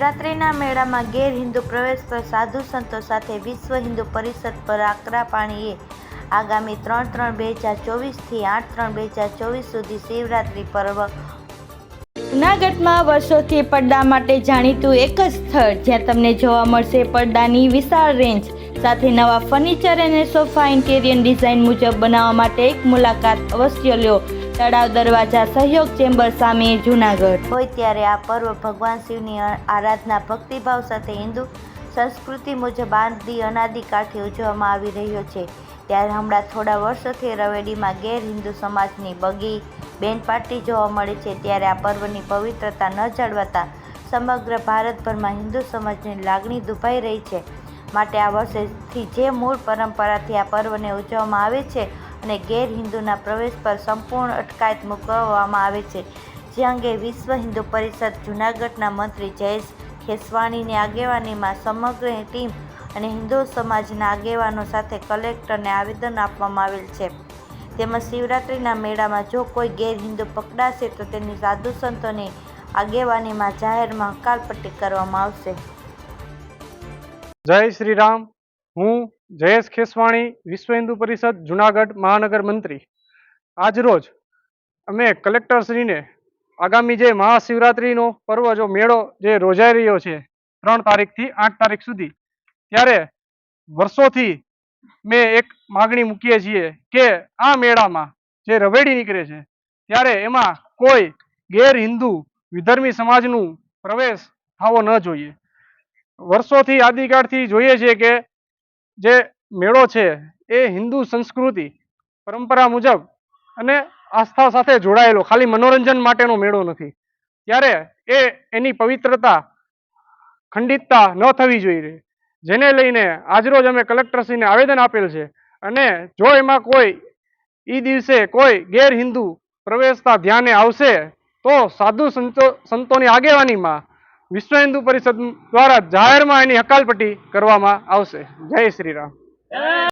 શિવરાત્રિના મેળામાં ગેર હિન્દુ પ્રવેશ પર સાધુ સંતો સાથે વિશ્વ હિન્દુ પરિષદ પર આકરા પાણીએ આગામી ત્રણ ત્રણ બે હજાર ચોવીસથી આઠ ત્રણ બે હજાર ચોવીસ સુધી શિવરાત્રિ પર્વ. જૂનાગઢમાં વર્ષોથી પડદા માટે જાણીતું એક જ સ્થળ જ્યાં તમને જોવા મળશે પડદાની વિશાળ રેન્જ. સાથે નવા ફર્નિચર અને સોફા ઇન્ટેરિયર ડિઝાઇન મુજબ બનાવવા માટે એક મુલાકાત અવશ્ય લ્યો તળાવ દરવાજા સહયોગ ચેમ્બર સામે જૂનાગઢ. હોય ત્યારે આ પર્વ ભગવાન શિવની આરાધના ભક્તિભાવ સાથે હિન્દુ સંસ્કૃતિ મુજબ આદિ અનાદિકાળથી ઉજવવામાં આવી રહ્યો છે. ત્યારે હમણાં થોડા વર્ષોથી રવેડીમાં ગેર હિન્દુ સમાજની બગી બેન પાર્ટી જોવા મળે છે. ત્યારે આ પર્વની પવિત્રતા ન જળવાતા સમગ્ર ભારતભરમાં હિન્દુ સમાજની લાગણી દુભાઈ રહી છે. માટે આ વર્ષેથી જે મૂળ પરંપરાથી આ પર્વને ઉજવવામાં આવે છે અને ગેર હિન્દુના પ્રવેશ પર સંપૂર્ણ અટકાયત મૂકવામાં આવે છે. જે અંગે વિશ્વ હિન્દુ પરિષદ જૂનાગઢના મંત્રી જયેશ ખેસવાણીની આગેવાનીમાં સમગ્ર ટીમ અને હિન્દુ સમાજના આગેવાનો સાથે કલેક્ટરને આવેદન આપવામાં આવેલ છે. તેમજ શિવરાત્રિના મેળામાં જો કોઈ ગેર હિન્દુ પકડાશે તો તેની સાધુ સંતોની આગેવાનીમાં જાહેરમાં હકાલપટ્ટી કરવામાં આવશે. જય શ્રી રામ. હું જયેશ ખેસવાણી, વિશ્વ હિન્દુ પરિષદ, જુનાગઢ મહાનગર મંત્રી આજરોજ અમે કલેક્ટરશ્રીને આગામી જે મહાશિવરાત્રિનો પર્વ, જો મેળો જે રોજાઈ રહ્યો છે, ત્રણ તારીખથી આઠ તારીખ સુધી, ત્યારે વર્ષોથી મેં એક માગણી મૂકીએ છીએ કે આ મેળામાં જે રવેડી નીકળે છે, ત્યારે એમાં કોઈ ગેર હિન્દુ વિધર્મી સમાજનું પ્રવેશ થવો ન જોઈએ. વર્ષોથી આદિકાળથી જોઈએ છીએ કે જે મેળો છે એ હિન્દુ સંસ્કૃતિ, પરંપરા મુજબ અને આસ્થા સાથે જોડાયેલો, ખાલી મનોરંજન માટેનો મેળો નથી. ત્યારે એ એની પવિત્રતા, ખંડિતતા ન થવી જોઈએ. જેને લઈને આજરોજ અમે કલેક્ટરશ્રીને આવેદન આપેલ છે અને જો એમાં કોઈ એ દિવસે કોઈ ગેરહિન્દુ પ્રવેશતા ધ્યાને આવશે, તો સાધુ સંતો, સંતોની આગેવાનીમાં વિશ્વ હિન્દુ પરિષદ દ્વારા જાહેરમાં એની હકાલપટ્ટી કરવામાં આવશે. જય શ્રી રામ.